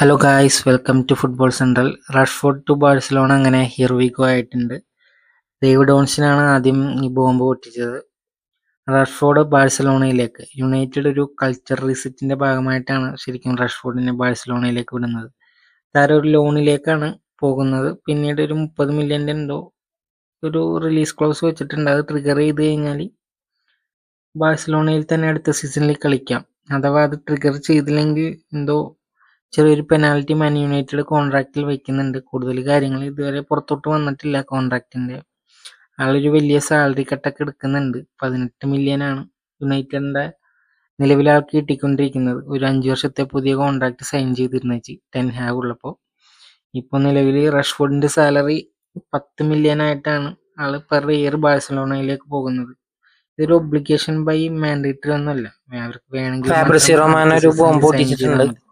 Hello guys welcome to football central Rashford to Barcelona അങ്ങനെ here we go ആയിട്ടുണ്ട്. David ഓൺസിനാണ് ആദ്യം ഈ ബോംബ് പൊട്ടിച്ചത്. റഷ്ഫോർഡ് ബാഴ്സലോണയിലേക്ക് യുണൈറ്റഡ് ഒരു കൾച്ചർ റിസറ്റിന്റെ ഭാഗമായിട്ടാണ് ശരിക്കും റഷ്ഫോർഡിനെ ബാഴ്സലോണയിലേക്ക് വിടുന്നത്. താരം ഒരു ലോണിലേക്കാണ് പോകുന്നത്. പിന്നീട് ഒരു മുപ്പത് മില്യന്റെ എന്തോ ഒരു റിലീസ് ക്ലോസ് വെച്ചിട്ടുണ്ട്. അത് ട്രിഗർ ചെയ്ത് കഴിഞ്ഞാൽ ബാഴ്സലോണയിൽ തന്നെ അടുത്ത സീസണിൽ കളിക്കാം. അഥവാ അത് ട്രിഗർ ചെയ്തില്ലെങ്കിൽ എന്തോ ചെറിയൊരു പെനാൽറ്റി മാൻ യുണൈറ്റഡ് കോൺട്രാക്റ്റിൽ വെക്കുന്നുണ്ട്. കൂടുതൽ കാര്യങ്ങൾ ഇതുവരെ പുറത്തോട്ട് വന്നിട്ടില്ല കോൺട്രാക്റ്റിന്റെ ആളൊരു വലിയ സാലറി കട്ടൊക്കെ എടുക്കുന്നുണ്ട്. പതിനെട്ട് മില്യൺ ആണ് യുണൈറ്റഡിന്റെ നിലവിൽ ആൾക്ക് കിട്ടിക്കൊണ്ടിരിക്കുന്നത്. ഒരു അഞ്ച് വർഷത്തെ പുതിയ കോൺട്രാക്ട് സൈൻ ചെയ്തിരുന്ന വെച്ച് ടെൻ ഹാവ് ഉള്ളപ്പോൾ. ഇപ്പോൾ നിലവിൽ റഷ്ഫോർഡിന്റെ സാലറി പത്ത് മില്യൺ ആയിട്ടാണ് ആൾ പെർ ഇയർ ബാഴ്സലോണയിലേക്ക് പോകുന്നത്. ഇതൊരു ഒബ്ലിക്കേഷൻ ബൈ മാൻഡേറ്ററി ഒന്നുമല്ല. അവർക്ക് വേണമെങ്കിൽ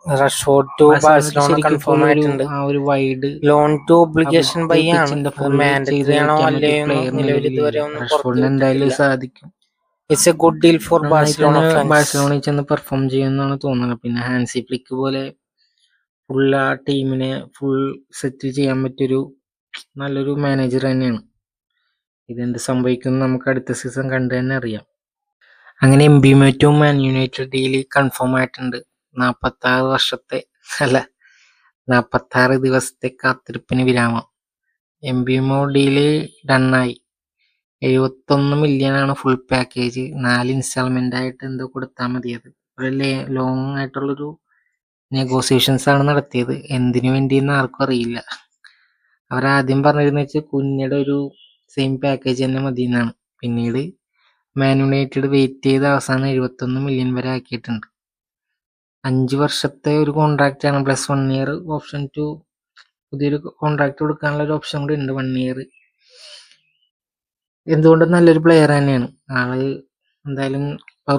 ബോംബ് ടു ബാഴ്സലോണ കൺഫേം ആയിട്ടുണ്ട്. ആ ഒരു wide loan to obligation buy ആണ്. മാൻഡേറ്ററി ആണോ അല്ലയോ നിലവിൽ ഇതുവരെ റഷ്ഫോർഡിന് എന്തായാലും ഒന്നും സാധിക്കും. It's a good deal for Barcelona ബാഴ്സലോണയിൽ ചെന്ന് പെർഫോം ചെയ്യുമെന്നാണ് തോന്നുന്നത്. പിന്നെ ഹാൻസി ഫ്ലിക്ക് പോലെ ഫുൾ ആ ടീമിനെ ഫുൾ സെറ്റ് ചെയ്യാൻ പറ്റിയൊരു നല്ലൊരു മാനേജർ തന്നെയാണ്. ഇതെന്ത് സംഭവിക്കും നമുക്ക് അടുത്ത സീസൺ കണ്ടു തന്നെ അറിയാം. അങ്ങനെ എം ബി മേറ്റും മാൻ യുണൈറ്റഡ് ഡീൽ കൺഫേം ആയിട്ടുണ്ട്. നാൽപ്പത്തി ആറ് വർഷത്തെ അല്ല നാൽപ്പത്താറ് ദിവസത്തെ കാത്തിരിപ്പിന് വിരാമം. എം ബി ഡീൽ ഡണ്ണായി എഴുപത്തൊന്ന് മില്യൺ ആണ് ഫുൾ പാക്കേജ് നാല് ഇൻസ്റ്റാൾമെന്റ് ആയിട്ട് എന്തോ കൊടുത്താൽ മതിയത്. അത് ഒരു ലോങ് ആയിട്ടുള്ളൊരു നെഗോസിയേഷൻസ് ആണ് നടത്തിയത്. എന്തിനു വേണ്ടിയെന്ന് ആർക്കും അറിയില്ല. അവരാദ്യം പറഞ്ഞിരുന്ന വെച്ചാൽ കുഞ്ഞിയുടെ ഒരു സെയിം പാക്കേജ് തന്നെ മതി എന്നാണ് പിന്നീട് മാനുണേറ്റഡ് വെയിറ്റ് ചെയ്ത് അവസാനം എഴുപത്തൊന്ന് മില്യൺ വരെ ആക്കിയിട്ടുണ്ട്. അഞ്ച് വർഷത്തെ ഒരു കോൺട്രാക്റ്റ് ആണ്. Plus one year option to പുതിയൊരു കോൺട്രാക്ട് കൊടുക്കാനുള്ള ഒരു ഓപ്ഷൻ കൂടി ഉണ്ട് വൺ ഇയർ എന്തുകൊണ്ടും നല്ലൊരു പ്ലെയർ തന്നെയാണ്. ആൾ എന്തായാലും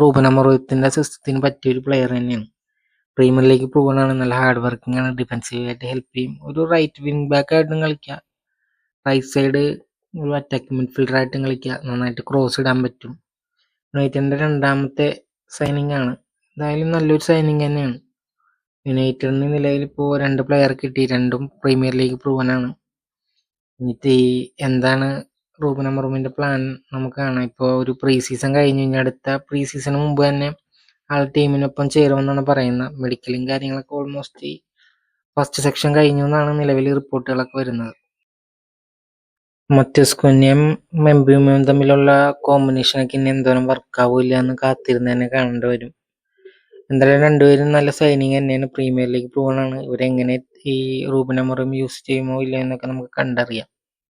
റൂബൻ അമറോയത്തിന്റെ സിസ്റ്റത്തിന് പറ്റിയൊരു പ്ലെയർ തന്നെയാണ്. പ്രീമിയർ ലീഗ് നല്ല ഹാർഡ് വർക്കിംഗ് ആണ്. ഡിഫൻസീവ് ആയിട്ട് ഹെൽപ്പ് ചെയ്യും. ഒരു റൈറ്റ് വിങ് ബാക്ക് ആയിട്ടും കളിക്കാം. റൈറ്റ് സൈഡ് ഒരു അറ്റാക്ക് മിഡ്ഫീൽഡർ ആയിട്ടും കളിക്കാം. നന്നായിട്ട് ക്രോസ് ഇടാൻ പറ്റും. യുണൈറ്റഡിന്റെ രണ്ടാമത്തെ സൈനിങ് ആണ്. എന്തായാലും നല്ലൊരു സൈനിങ് തന്നെയാണ്. യുണൈറ്റഡിന് നിലയിൽ ഇപ്പോൾ രണ്ട് പ്ലെയർ കിട്ടി രണ്ടും പ്രീമിയർ ലീഗ് പ്രൂവനാണ് എന്നിട്ട് ഈ എന്താണ് റൂബൻ അമർമിന്റെ പ്ലാൻ നമുക്ക് കാണാം. ഇപ്പോൾ ഒരു പ്രീ സീസൺ കഴിഞ്ഞു കഴിഞ്ഞാൽ അടുത്ത പ്രീ സീസണ് മുമ്പ് തന്നെ ആൾ ടീമിനൊപ്പം ചേരുമെന്നാണ് പറയുന്നത്. മെഡിക്കലും കാര്യങ്ങളൊക്കെ ഓൾമോസ്റ്റ് ഫസ്റ്റ് സെക്ഷൻ കഴിഞ്ഞു എന്നാണ് നിലവിൽ റിപ്പോർട്ടുകളൊക്കെ വരുന്നത്. മത്യസ് സ്കുന്യം മെമ്പിയുമയും തമ്മിലുള്ള കോമ്പിനേഷനൊക്കെ ഇനി എന്തോരം വർക്ക് ആവില്ല എന്ന് കാത്തിരുന്ന് തന്നെ കാണേണ്ടി വരും. എന്തായാലും രണ്ടുപേരും നല്ല സൈനിങ് തന്നെയാണ്. പ്രീമിയർ ലീഗ് പോകണമെന്ന് ഇവരെങ്ങനെ ഈ റൂബൻ അമറും യൂസ് ചെയ്യുമോ ഇല്ലയോ എന്നൊക്കെ നമുക്ക് കണ്ടറിയാം.